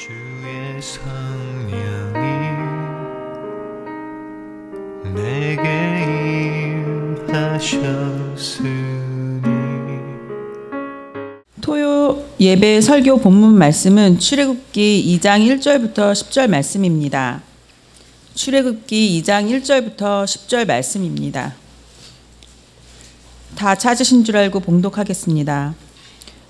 주의 성령이 내게 임하셨으니 토요 예배 설교 본문 말씀은 출애굽기 2장 1절부터 10절 말씀입니다. 출애굽기 2장 1절부터 10절 말씀입니다. 다 찾으신 줄 알고 봉독하겠습니다.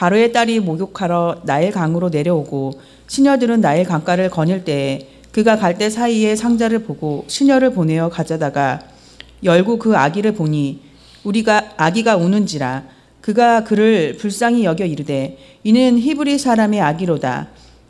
바로의 딸이 목욕하러 나일 강으로 내려오고 시녀들은 나일 강가를 거닐 때에 그가 갈대 사이에 상자를 보고 시녀를 보내어 가져다가 열고 그 아기를 보니 우리가 아기가 우는지라 그가 그를 불쌍히 여겨 이르되 이는 히브리 사람의 아기로다.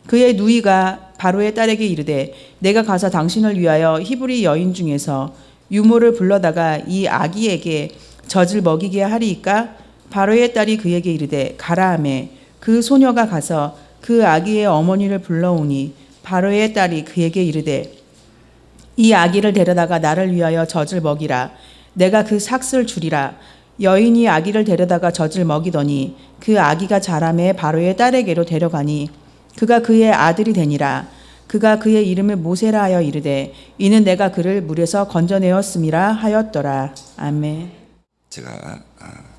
그의 누이가 바로의 딸에게 이르되 내가 가서 당신을 위하여 히브리 여인 중에서 유모를 불러다가 이 아기에게 젖을 먹이게 하리이까 바로의 딸이 그에게 이르되 가라 하매 그 소녀가 가서 그 아기의 어머니를 불러오니 바로의 딸이 그에게 이르되 이 아기를 데려다가 나를 위하여 젖을 먹이라. 내가 그 삭슬 주리라. 여인이 아기를 데려다가 젖을 먹이더니 그 아기가 자라매 바로의 딸에게로 데려가니 그가 그의 아들이 되니라. 그가 그의 이름을 모세라 하여 이르되 이는 내가 그를 물에서 건져내었음이라 하였더라. 아멘. 제가 아,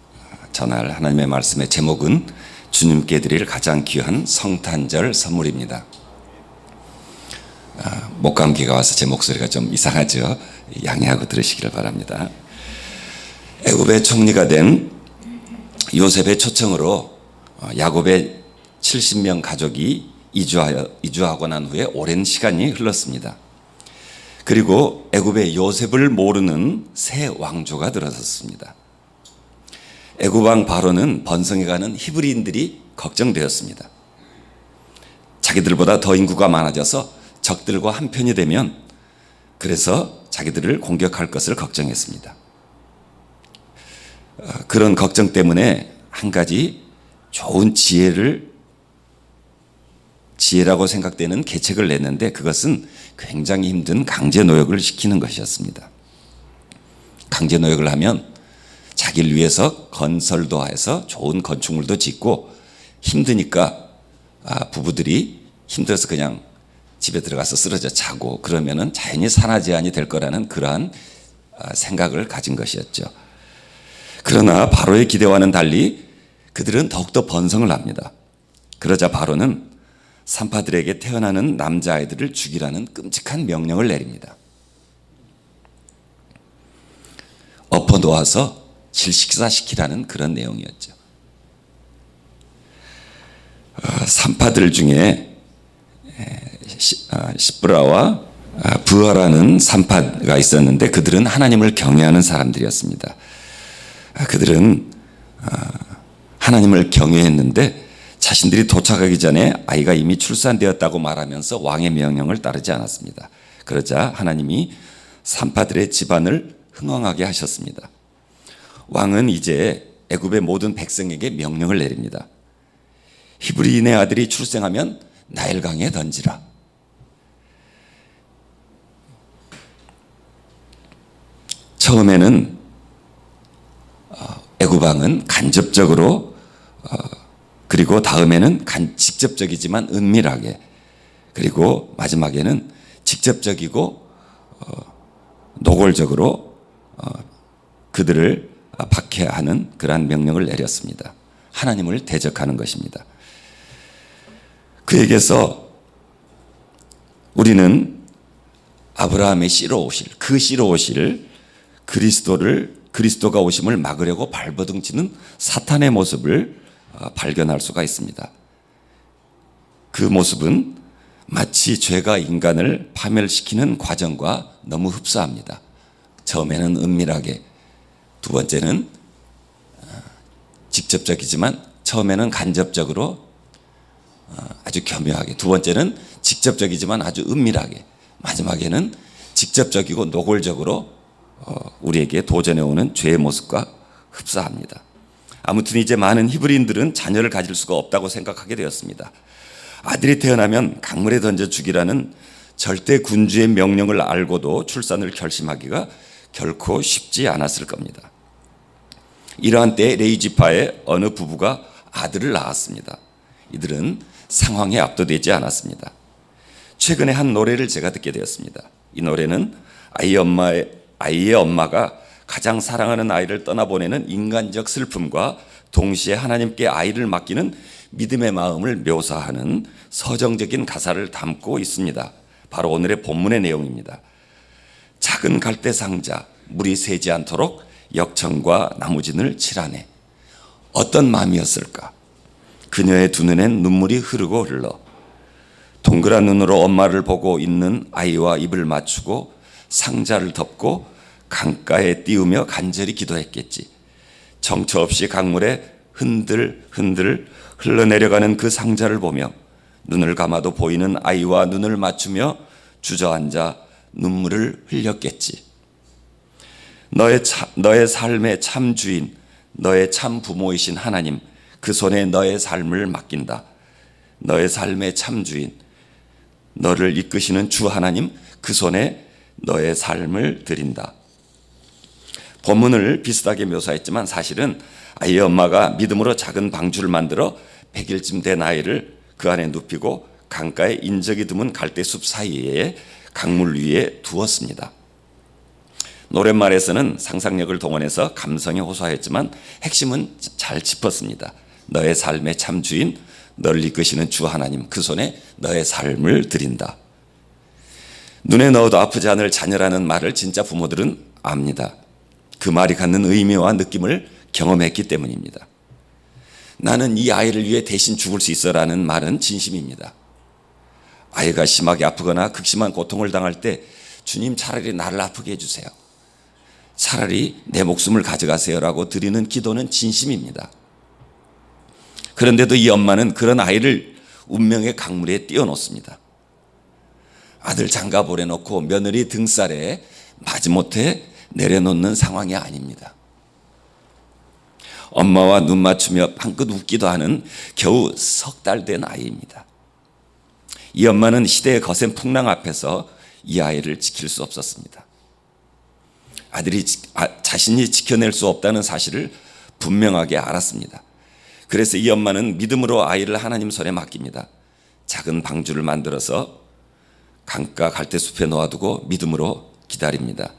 전할 하나님의 말씀의 제목은 주님께 드릴 가장 귀한 성탄절 선물입니다. 아, 목감기가 와서 제 목소리가 좀 이상하죠. 양해하고 들으시기를 바랍니다. 애굽의 총리가 된 요셉의 초청으로 어, 야곱의 70명 가족이 이주하여 이주하고 난 후에 오랜 시간이 흘렀습니다. 그리고 애굽의 요셉을 모르는 새 왕조가 들어섰습니다. 애굽 왕 바로는 번성해가는 히브리인들이 걱정되었습니다. 자기들보다 더 인구가 많아져서 적들과 한편이 되면 그래서 자기들을 공격할 것을 걱정했습니다. 어, 그런 걱정 때문에 한 가지 좋은 지혜를 지혜라고 생각되는 계책을 냈는데 그것은 굉장히 힘든 강제 노역을 시키는 것이었습니다. 강제 노역을 하면 자기를 위해서 건설도 해서 좋은 건축물도 짓고 힘드니까 아, 부부들이 힘들어서 그냥 집에 들어가서 쓰러져 자고 그러면은 자연히 산화 제한이 될 거라는 그러한 아, 생각을 가진 것이었죠. 그러나 바로의 기대와는 달리 그들은 더욱더 번성을 합니다. 그러자 바로는 산파들에게 태어나는 남자아이들을 죽이라는 끔찍한 명령을 내립니다. 엎어 놓아서 질식사시키라는 그런 내용이었죠. 어, 산파들 중에 시- 아, 시브라와 아, 부하라는 산파가 있었는데 그들은 하나님을 경외하는 사람들이었습니다. 아, 그들은 아, 하나님을 경외했는데 자신들이 도착하기 전에 아이가 이미 출산되었다고 말하면서 왕의 명령을 따르지 않았습니다. 그러자 하나님이 산파들의 집안을 흥왕하게 하셨습니다. 왕은 이제 애굽의 모든 백성에게 명령을 내립니다. 히브리인의 아들이 출생하면 나일강에 던지라. 처음에는 어, 애굽 왕은 간접적으로 어, 그리고 다음에는 간, 직접적이지만 은밀하게 그리고 마지막에는 직접적이고 어, 노골적으로 어, 그들을 박해하는 그러한 명령을 내렸습니다. 하나님을 대적하는 것입니다. 그에게서 우리는 아브라함의 씨로 오실 그 씨로 오실 그리스도를 그리스도가 오심을 막으려고 발버둥치는 사탄의 모습을 어, 발견할 수가 있습니다. 그 모습은 마치 죄가 인간을 파멸시키는 과정과 너무 흡사합니다. 처음에는 은밀하게, 두 번째는 어, 직접적이지만 처음에는 간접적으로 어, 아주 교묘하게, 두 번째는 직접적이지만 아주 은밀하게, 마지막에는 직접적이고 노골적으로 어, 우리에게 도전해 오는 죄의 모습과 흡사합니다. 아무튼 이제 많은 히브리인들은 자녀를 가질 수가 없다고 생각하게 되었습니다. 아들이 태어나면 강물에 던져 죽이라는 절대 군주의 명령을 알고도 출산을 결심하기가 결코 쉽지 않았을 겁니다. 이러한 때 레이 지파의 어느 부부가 아들을 낳았습니다. 이들은 상황에 압도되지 않았습니다. 최근에 한 노래를 제가 듣게 되었습니다. 이 노래는 아이 엄마의 아이의 엄마가 가장 사랑하는 아이를 떠나보내는 인간적 슬픔과 동시에 하나님께 아이를 맡기는 믿음의 마음을 묘사하는 서정적인 가사를 담고 있습니다. 바로 오늘의 본문의 내용입니다. 작은 갈대 상자 물이 새지 않도록 역청과 나무진을 칠하네. 어떤 마음이었을까? 그녀의 두 눈엔 눈물이 흐르고 흘러 동그란 눈으로 엄마를 보고 있는 아이와 입을 맞추고 상자를 덮고 강가에 띄우며 간절히 기도했겠지. 정처 없이 강물에 흔들 흔들 흘러내려가는 그 상자를 보며 눈을 감아도 보이는 아이와 눈을 맞추며 주저앉아 눈물을 흘렸겠지. 너의 차, 너의 삶의 참 주인, 너의 참 부모이신 하나님, 그 손에 너의 삶을 맡긴다. 너의 삶의 참 주인, 너를 이끄시는 주 하나님, 그 손에 너의 삶을 드린다. 본문을 비슷하게 묘사했지만 사실은 아이의 엄마가 믿음으로 작은 방주를 만들어 100일쯤 된 아이를 그 안에 눕히고 강가에 인적이 드문 갈대숲 사이에 강물 위에 두었습니다. 노랫말에서는 상상력을 동원해서 감성에 호소하였지만 핵심은 잘 짚었습니다. 너의 삶의 참 주인, 너를 이끄시는 주 하나님 그 손에 너의 삶을 드린다. 눈에 넣어도 아프지 않을 자녀라는 말을 진짜 부모들은 압니다. 그 말이 갖는 의미와 느낌을 경험했기 때문입니다. 나는 이 아이를 위해 대신 죽을 수 있어라는 말은 진심입니다. 아이가 심하게 아프거나 극심한 고통을 당할 때 주님 차라리 나를 아프게 해주세요. 차라리 내 목숨을 가져가세요라고 드리는 기도는 진심입니다. 그런데도 이 엄마는 그런 아이를 운명의 강물에 띄워놓습니다. 아들 장가 보내놓고 며느리 등살에 마지못해 내려놓는 상황이 아닙니다. 엄마와 눈 맞추며 방긋 웃기도 하는 겨우 석 달 된 아이입니다. 이 엄마는 시대의 거센 풍랑 앞에서 이 아이를 지킬 수 없었습니다. 아들이 아, 자신이 지켜낼 수 없다는 사실을 분명하게 알았습니다. 그래서 이 엄마는 믿음으로 아이를 하나님 손에 맡깁니다. 작은 방주를 만들어서 강가 갈대숲에 놓아두고 믿음으로 기다립니다.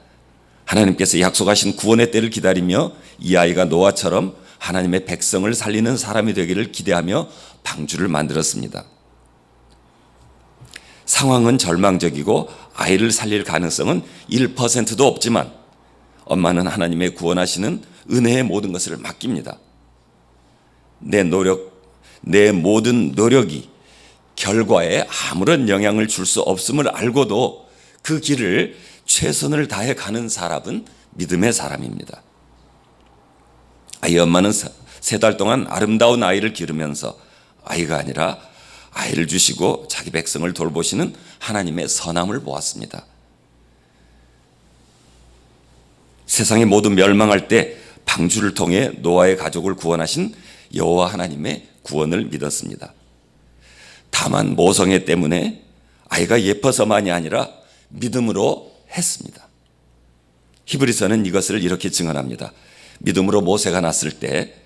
하나님께서 약속하신 구원의 때를 기다리며 이 아이가 노아처럼 하나님의 백성을 살리는 사람이 되기를 기대하며 방주를 만들었습니다. 상황은 절망적이고 아이를 살릴 가능성은 1%도 없지만 엄마는 하나님의 구원하시는 은혜의 모든 것을 맡깁니다. 내 노력, 내 모든 노력이 결과에 아무런 영향을 줄 수 없음을 알고도 그 길을 최선을 다해 가는 사람은 믿음의 사람입니다. 아이 엄마는 세 달 동안 아름다운 아이를 기르면서 아이가 아니라 아이를 주시고 자기 백성을 돌보시는 하나님의 선함을 보았습니다. 세상의 모든 멸망할 때 방주를 통해 노아의 가족을 구원하신 여호와 하나님의 구원을 믿었습니다. 다만 모성애 때문에 아이가 예뻐서만이 아니라 믿음으로 했습니다. 히브리서는 이것을 이렇게 증언합니다. 믿음으로 모세가 났을 때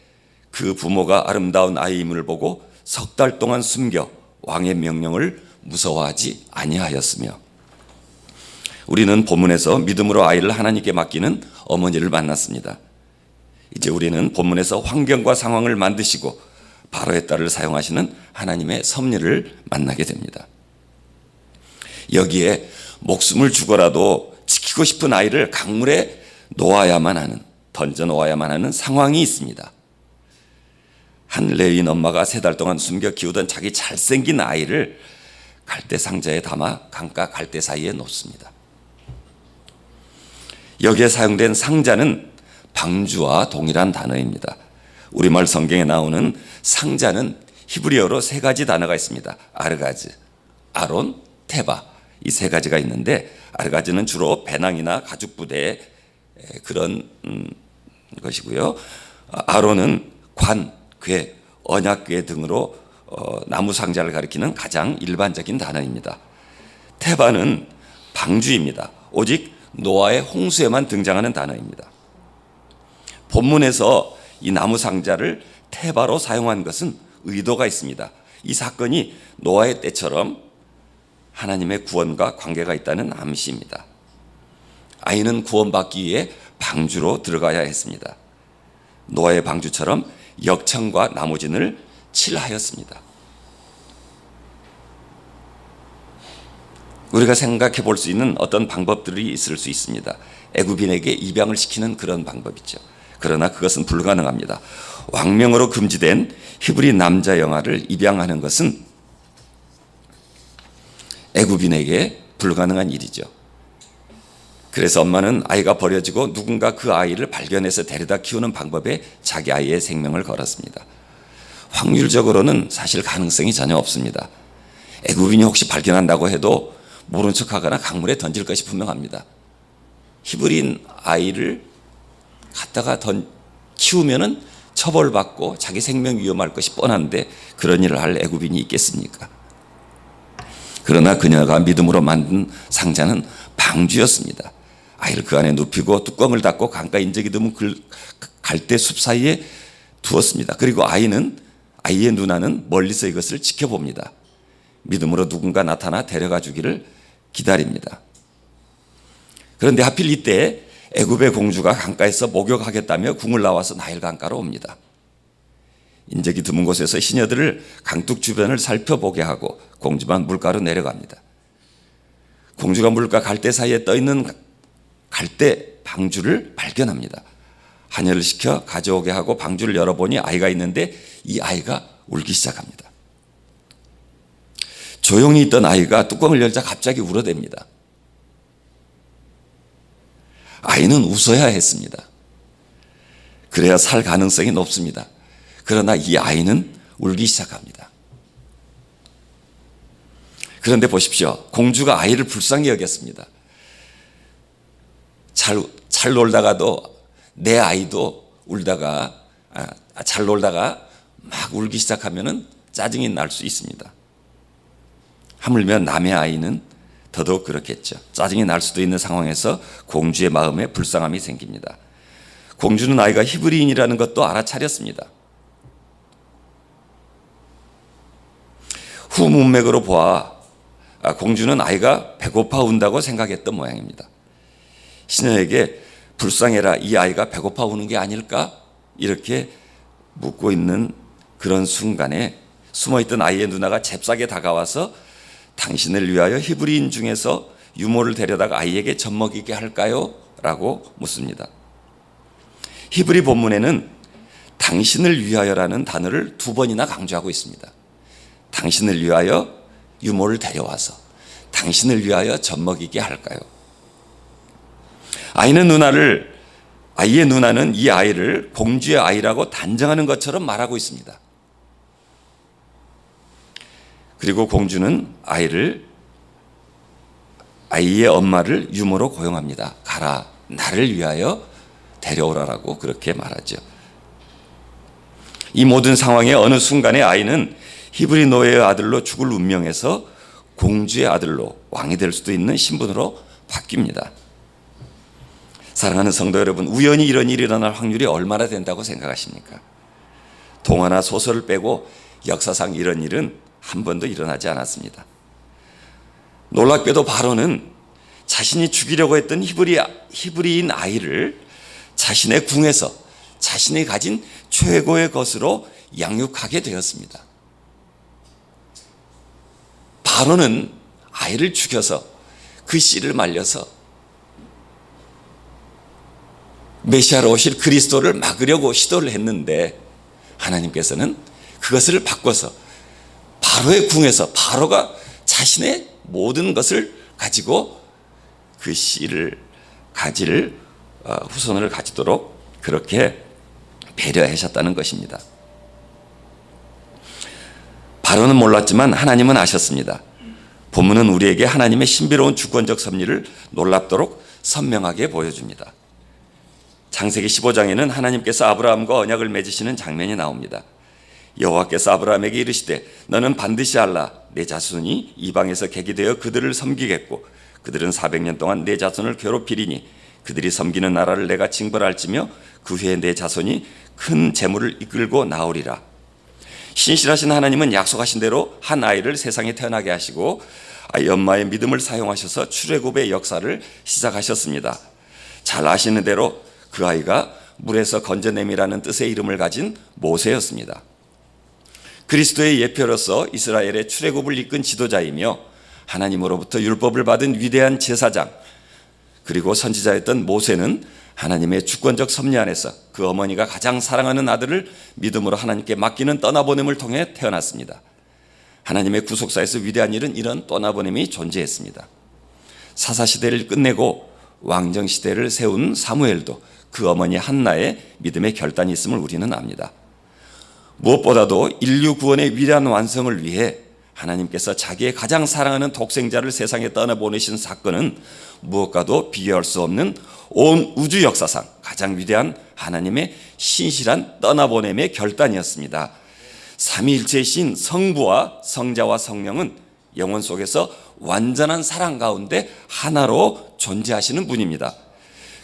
그 부모가 아름다운 아이임을 보고 석 달 동안 숨겨 왕의 명령을 무서워하지 아니하였으며 우리는 본문에서 믿음으로 아이를 하나님께 맡기는 어머니를 만났습니다. 이제 우리는 본문에서 환경과 상황을 만드시고 바로의 딸을 사용하시는 하나님의 섭리를 만나게 됩니다. 여기에 목숨을 주고라도 지키고 싶은 아이를 강물에 놓아야만 하는 던져 놓아야만 하는 상황이 있습니다. 한 레인 엄마가 세 달 동안 숨겨 키우던 자기 잘생긴 아이를 갈대 상자에 담아 강가 갈대 사이에 놓습니다. 여기에 사용된 상자는 방주와 동일한 단어입니다. 우리말 성경에 나오는 상자는 히브리어로 세 가지 단어가 있습니다. 아르가즈, 아론, 테바 이 세 가지가 있는데 아르가즈는 주로 배낭이나 가죽 부대에 에, 그런 음, 것이고요. 아, 아론은 관, 궤, 언약궤 등으로 어, 나무 상자를 가리키는 가장 일반적인 단어입니다. 테바는 방주입니다. 오직 노아의 홍수에만 등장하는 단어입니다. 본문에서 이 나무 상자를 테바로 사용한 것은 의도가 있습니다. 이 사건이 노아의 때처럼 하나님의 구원과 관계가 있다는 암시입니다. 아이는 구원받기 위해 방주로 들어가야 했습니다. 노아의 방주처럼 역청과 나무진을 칠하였습니다. 우리가 생각해 볼 수 있는 어떤 방법들이 있을 수 있습니다. 애굽인에게 입양을 시키는 그런 방법이죠. 그러나 그것은 불가능합니다. 왕명으로 금지된 히브리 남자 영아를 입양하는 것은 애굽인에게 불가능한 일이죠. 그래서 엄마는 아이가 버려지고 누군가 그 아이를 발견해서 데려다 키우는 방법에 자기 아이의 생명을 걸었습니다. 확률적으로는 사실 가능성이 전혀 없습니다. 애굽인이 혹시 발견한다고 해도 모른 척하거나 강물에 던질 것이 분명합니다. 히브리인 아이를 갖다가 던 키우면은 처벌받고 자기 생명 위험할 것이 뻔한데 그런 일을 할 애굽인이 있겠습니까? 그러나 그녀가 믿음으로 만든 상자는 방주였습니다. 아이를 그 안에 눕히고 뚜껑을 닫고 강가 인적이 드문 갈대 숲 사이에 두었습니다. 그리고 아이는 아이의 누나는 멀리서 이것을 지켜봅니다. 믿음으로 누군가 나타나 데려가 주기를 기다립니다. 그런데 하필 이때 애굽의 공주가 강가에서 목욕하겠다며 궁을 나와서 나일 강가로 옵니다. 인적이 드문 곳에서 시녀들을 강둑 주변을 살펴보게 하고 공주만 물가로 내려갑니다. 공주가 물가 갈대 사이에 떠 있는 갈대 방주를 발견합니다. 한여를 시켜 가져오게 하고 방주를 열어보니 아이가 있는데 이 아이가 울기 시작합니다. 조용히 있던 아이가 뚜껑을 열자 갑자기 울어댑니다. 아이는 웃어야 했습니다. 그래야 살 가능성이 높습니다. 그러나 이 아이는 울기 시작합니다. 그런데 보십시오. 공주가 아이를 불쌍히 여겼습니다. 잘, 잘 놀다가도 내 아이도 울다가, 아, 잘 놀다가 막 울기 시작하면 짜증이 날 수 있습니다. 하물며 남의 아이는 더더욱 그렇겠죠. 짜증이 날 수도 있는 상황에서 공주의 마음에 불쌍함이 생깁니다. 공주는 아이가 히브리인이라는 것도 알아차렸습니다. 후 문맥으로 보아 아, 공주는 아이가 배고파 운다고 생각했던 모양입니다. 시녀에게 불쌍해라 이 아이가 배고파 우는 게 아닐까 이렇게 묻고 있는 그런 순간에 숨어있던 아이의 누나가 잽싸게 다가와서 당신을 위하여 히브리인 중에서 유모를 데려다가 아이에게 젖먹이게 할까요? 라고 묻습니다. 히브리 본문에는 당신을 위하여라는 단어를 두 번이나 강조하고 있습니다. 당신을 위하여 유모를 데려와서 당신을 위하여 젖먹이게 할까요? 아이는 누나를 아이의 누나는 이 아이를 공주의 아이라고 단정하는 것처럼 말하고 있습니다. 그리고 공주는 아이를 아이의 엄마를 유모로 고용합니다. 가라, 나를 위하여 데려오라라고 그렇게 말하죠. 이 모든 상황의 어느 순간에 아이는 히브리 노예의 아들로 죽을 운명에서 공주의 아들로 왕이 될 수도 있는 신분으로 바뀝니다. 사랑하는 성도 여러분, 우연히 이런 일이 일어날 확률이 얼마나 된다고 생각하십니까? 동화나 소설을 빼고 역사상 이런 일은 한 번도 일어나지 않았습니다. 놀랍게도 바로는 자신이 죽이려고 했던 히브리, 히브리인 아이를 자신의 궁에서 자신이 가진 최고의 것으로 양육하게 되었습니다. 바로는 아이를 죽여서 그 씨를 말려서 메시아로 오실 그리스도를 막으려고 시도를 했는데 하나님께서는 그것을 바꿔서 바로의 궁에서 바로가 자신의 모든 것을 가지고 그 씨를 가지를 어, 후손을 가지도록 그렇게 배려하셨다는 것입니다. 바로는 몰랐지만 하나님은 아셨습니다. 본문은 우리에게 하나님의 신비로운 주권적 섭리를 놀랍도록 선명하게 보여줍니다. 창세기 15장에는 하나님께서 아브라함과 언약을 맺으시는 장면이 나옵니다. 여호와께서 아브라함에게 이르시되 너는 반드시 알라 내 자손이 이방에서 객이 되어 그들을 섬기겠고 그들은 400년 동안 내 자손을 괴롭히리니 그들이 섬기는 나라를 내가 징벌할지며 그 후에 내 자손이 큰 재물을 이끌고 나오리라. 신실하신 하나님은 약속하신 대로 한 아이를 세상에 태어나게 하시고 엄마의 믿음을 사용하셔서 출애굽의 역사를 시작하셨습니다. 잘 아시는 대로 그 아이가 물에서 건져냄이라는 뜻의 이름을 가진 모세였습니다. 그리스도의 예표로서 이스라엘의 출애굽을 이끈 지도자이며 하나님으로부터 율법을 받은 위대한 제사장 그리고 선지자였던 모세는 하나님의 주권적 섭리 안에서 그 어머니가 가장 사랑하는 아들을 믿음으로 하나님께 맡기는 떠나보냄을 통해 태어났습니다. 하나님의 구속사에서 위대한 일은 이런 떠나보냄이 존재했습니다. 사사 시대를 끝내고 왕정 시대를 세운 사무엘도 그 어머니 한나의 믿음의 결단이 있음을 우리는 압니다. 무엇보다도 인류 구원의 위대한 완성을 위해 하나님께서 자기의 가장 사랑하는 독생자를 세상에 떠나보내신 사건은 무엇과도 비교할 수 없는 온 우주 역사상 가장 위대한 하나님의 신실한 떠나보냄의 결단이었습니다. 삼위일체이신 성부와 성자와 성령은 영혼 속에서 완전한 사랑 가운데 하나로 존재하시는 분입니다.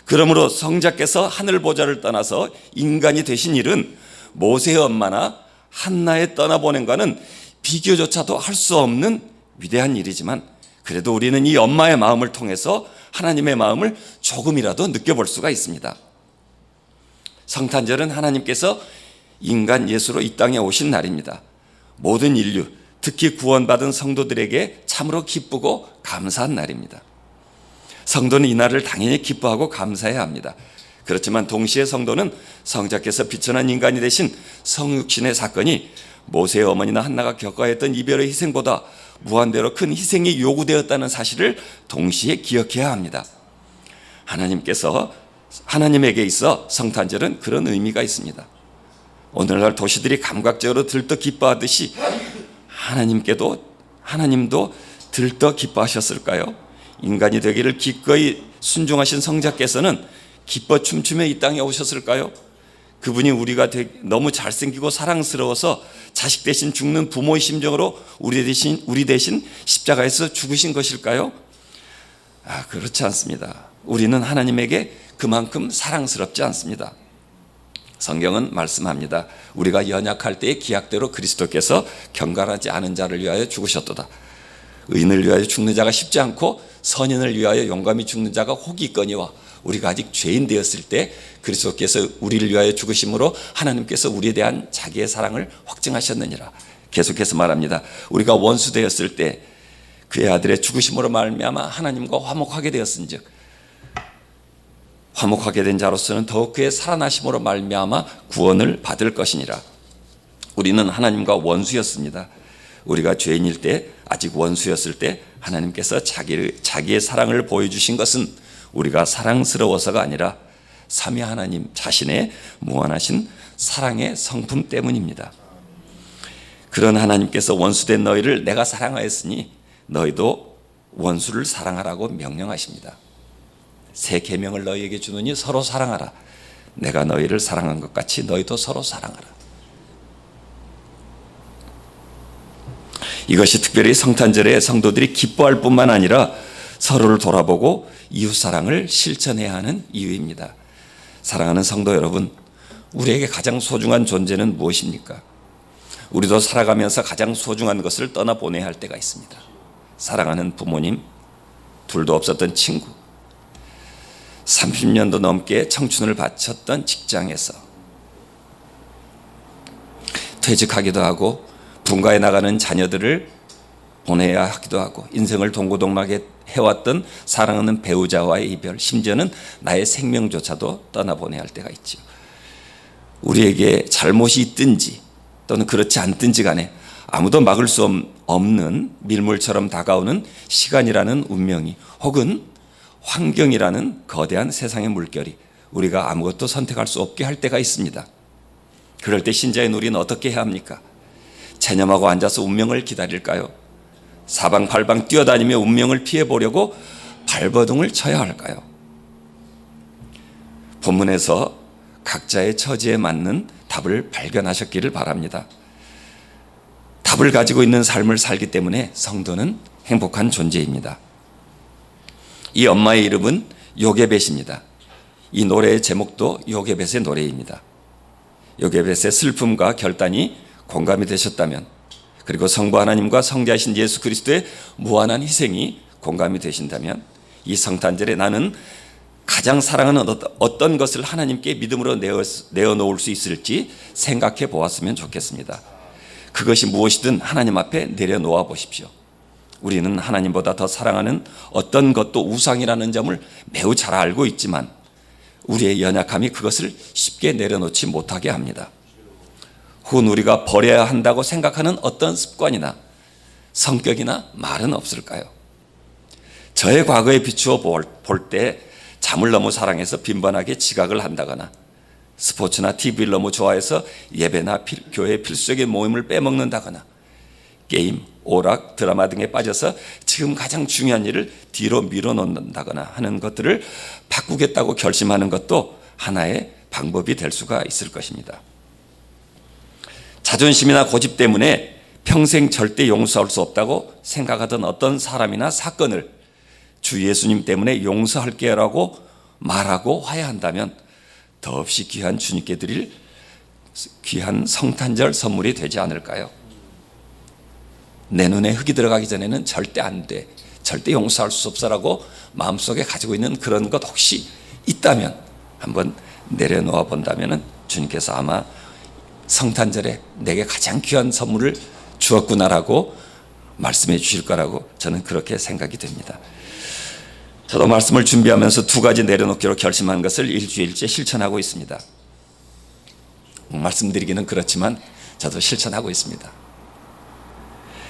그러므로 성자께서 하늘 보좌를 떠나서 인간이 되신 일은 모세의 엄마나 한나의 떠나보낸과는 비교조차도 할 수 없는 위대한 일이지만 그래도 우리는 이 엄마의 마음을 통해서 하나님의 마음을 조금이라도 느껴볼 수가 있습니다. 성탄절은 하나님께서 인간 예수로 이 땅에 오신 날입니다. 모든 인류, 특히 구원받은 성도들에게 참으로 기쁘고 감사한 날입니다. 성도는 이 날을 당연히 기뻐하고 감사해야 합니다. 그렇지만 동시에 성도는 성자께서 비천한 인간이 되신 성육신의 사건이 모세의 어머니나 한나가 겪어야 했던 이별의 희생보다 무한대로 큰 희생이 요구되었다는 사실을 동시에 기억해야 합니다. 하나님께서 하나님에게 있어 성탄절은 그런 의미가 있습니다. 오늘날 도시들이 감각적으로 들떠 기뻐하듯이 하나님께도 하나님도 들떠 기뻐하셨을까요? 인간이 되기를 기꺼이 순종하신 성자께서는 기뻐 춤추며 이 땅에 오셨을까요? 그분이 우리가 너무 잘생기고 사랑스러워서 자식 대신 죽는 부모의 심정으로 우리 대신 우리 대신 십자가에서 죽으신 것일까요? 아, 그렇지 않습니다. 우리는 하나님에게 그만큼 사랑스럽지 않습니다. 성경은 말씀합니다. 우리가 연약할 때의 기약대로 그리스도께서 경건하지 않은 자를 위하여 죽으셨도다. 의인을 위하여 죽는 자가 쉽지 않고 선인을 위하여 용감히 죽는 자가 혹이 있거니와 우리가 아직 죄인 되었을 때 그리스도께서 우리를 위하여 죽으심으로 하나님께서 우리에 대한 자기의 사랑을 확증하셨느니라. 계속해서 말합니다. 우리가 원수 되었을 때 그의 아들의 죽으심으로 말미암아 하나님과 화목하게 되었은즉 화목하게 된 자로서는 더욱 그의 살아나심으로 말미암아 구원을 받을 것이니라. 우리는 하나님과 원수였습니다. 우리가 죄인일 때 아직 원수였을 때 하나님께서 자기 자기의 사랑을 보여주신 것은 우리가 사랑스러워서가 아니라 삼위 하나님 자신의 무한하신 사랑의 성품 때문입니다. 그런 하나님께서 원수된 너희를 내가 사랑하였으니 너희도 원수를 사랑하라고 명령하십니다. 새 계명을 너희에게 주노니 서로 사랑하라. 내가 너희를 사랑한 것 같이 너희도 서로 사랑하라. 이것이 특별히 성탄절에 성도들이 기뻐할 뿐만 아니라 서로를 돌아보고 이웃 사랑을 실천해야 하는 이유입니다. 사랑하는 성도 여러분, 우리에게 가장 소중한 존재는 무엇입니까? 우리도 살아가면서 가장 소중한 것을 떠나보내야 할 때가 있습니다. 사랑하는 부모님, 둘도 없었던 친구, 30년도 넘게 청춘을 바쳤던 직장에서 퇴직하기도 하고 분가에 나가는 자녀들을 보내야 하기도 하고 인생을 동고동락에 해왔던 사랑하는 배우자와의 이별 심지어는 나의 생명조차도 떠나보내야 할 때가 있죠. 우리에게 잘못이 있든지 또는 그렇지 않든지 간에 아무도 막을 수 없는 밀물처럼 다가오는 시간이라는 운명이 혹은 환경이라는 거대한 세상의 물결이 우리가 아무것도 선택할 수 없게 할 때가 있습니다. 그럴 때 신자인 우리는 어떻게 해야 합니까? 체념하고 앉아서 운명을 기다릴까요? 사방팔방 뛰어다니며 운명을 피해 보려고 발버둥을 쳐야 할까요? 본문에서 각자의 처지에 맞는 답을 발견하셨기를 바랍니다. 답을 가지고 있는 삶을 살기 때문에 성도는 행복한 존재입니다. 이 엄마의 이름은 요게벳입니다. 이 노래의 제목도 요게벳의 노래입니다. 요게벳의 슬픔과 결단이 공감이 되셨다면 그리고 성부 하나님과 성자이신 예수 그리스도의 무한한 희생이 공감이 되신다면 이 성탄절에 나는 가장 사랑하는 어떤- 것을 하나님께 믿음으로 내어, 내어 놓을 수 있을지 생각해 보았으면 좋겠습니다. 그것이 무엇이든 하나님 앞에 내려놓아 보십시오. 우리는 하나님보다 더 사랑하는 어떤 것도 우상이라는 점을 매우 잘 알고 있지만 우리의 연약함이 그것을 쉽게 내려놓지 못하게 합니다. 혹은 우리가 버려야 한다고 생각하는 어떤 습관이나 성격이나 말은 없을까요? 저의 과거에 비추어 볼 때 잠을 너무 사랑해서 빈번하게 지각을 한다거나 스포츠나 TV를 너무 좋아해서 예배나 필- 교회 필수적인 모임을 빼먹는다거나 게임, 오락, 드라마 등에 빠져서 지금 가장 중요한 일을 뒤로 밀어놓는다거나 하는 것들을 바꾸겠다고 결심하는 것도 하나의 방법이 될 수가 있을 것입니다. 자존심이나 고집 때문에 평생 절대 용서할 수 없다고 생각하던 어떤 사람이나 사건을 주 예수님 때문에 용서할게요라고 말하고 화해한다면 더없이 귀한 주님께 드릴 귀한 성탄절 선물이 되지 않을까요? 내 눈에 흙이 들어가기 전에는 절대 안 돼. 절대 용서할 수 없어라고 마음속에 가지고 있는 그런 것 혹시 있다면 한번 내려놓아 본다면 주님께서 아마 성탄절에 내게 가장 귀한 선물을 주었구나라고 말씀해 주실 거라고 저는 그렇게 생각이 됩니다. 저도 말씀을 준비하면서 두 가지 내려놓기로 결심한 것을 일주일째 실천하고 있습니다. 말씀드리기는 그렇지만 저도 실천하고 있습니다.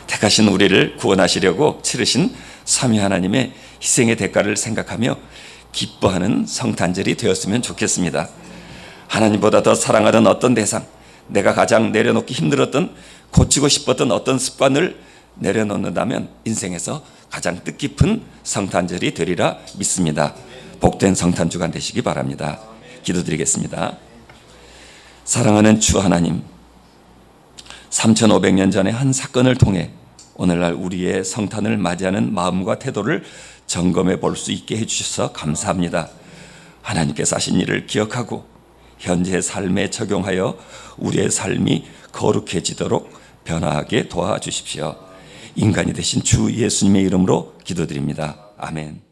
택하신 우리를 구원하시려고 치르신 삼위 하나님의 희생의 대가를 생각하며 기뻐하는 성탄절이 되었으면 좋겠습니다. 하나님보다 더 사랑하던 어떤 대상, 내가 가장 내려놓기 힘들었던 고치고 싶었던 어떤 습관을 내려놓는다면 인생에서 가장 뜻깊은 성탄절이 되리라 믿습니다. 복된 성탄주간 되시기 바랍니다. 기도드리겠습니다. 사랑하는 주 하나님, 3,500년 전의 한 사건을 통해 오늘날 우리의 성탄을 맞이하는 마음과 태도를 점검해 볼 수 있게 해주셔서 감사합니다. 하나님께서 하신 일을 기억하고 현재의 삶에 적용하여 우리의 삶이 거룩해지도록 변화하게 도와주십시오. 인간이 되신 주 예수님의 이름으로 기도드립니다. 아멘.